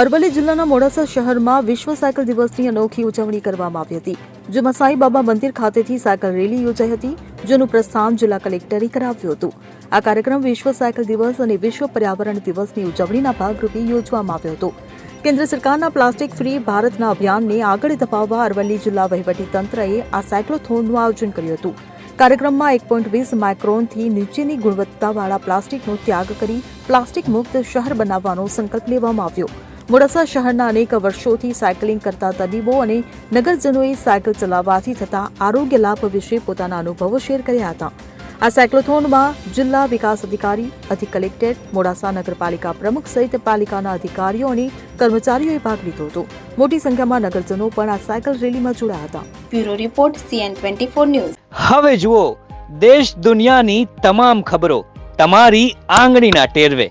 અરવલ્લી જિલ્લાના મોડાસા શહેરમાં વિશ્વ સાયકલ દિવસની અનોખી ઉજવણી કરવામાં આવી હતી, જેમાં સાંઈબાબા મંદિર ખાતેથી સાયકલ રેલી યોજાઈ હતી, જેનું પ્રસ્થાન જિલ્લા કલેક્ટરે કરાવ્યું હતું. આ કાર્યક્રમ વિશ્વ સાયકલ દિવસ અને વિશ્વ પર્યાવરણ દિવસની ઉજવણીના ભાગરૂપે યોજવામાં આવ્યો હતો. કેન્દ્ર સરકારના પ્લાસ્ટિક ફ્રી ભારતના અભિયાનને આગળ ધપાવવા અરવલ્લી જિલ્લા વહીવટીતંત્રએ આ સાયક્લોથોનનું આયોજન કર્યું હતું. કાર્યક્રમમાં એક પોઈન્ટ વીસ માઇક્રોનથી નીચેની ગુણવત્તાવાળા પ્લાસ્ટિકનો ત્યાગ કરી પ્લાસ્ટિક મુક્ત શહેર બનાવવાનો સંકલ્પ લેવામાં આવ્યો. મોડાસા શહેરના અનેક વર્ષોથી સાયકલિંગ કરતા તબીબો અને નગરજનોએ સાયકલ ચલાવવાથી થતા આરોગ્ય લાભ વિશે પોતાના અનુભવો શેર કર્યા હતા. આ સાયક્લોથોનમાં જિલ્લા વિકાસ અધિકારી અધિક કલેક્ટર મોડાસા નગરપાલિકા પ્રમુખ સહિત પાલિકાના અધિકારીઓ અને કર્મચારીઓએ ભાગ લીધો હતો. મોટી સંખ્યામાં નગરજનો પણ આ સાયકલ રેલીમાં જોડાયા હતા. Bureau report CN twenty four news. હવે જુઓ દેશ દુનિયાની તમામ ખબરો તમારી આંગળીના ટેરવે.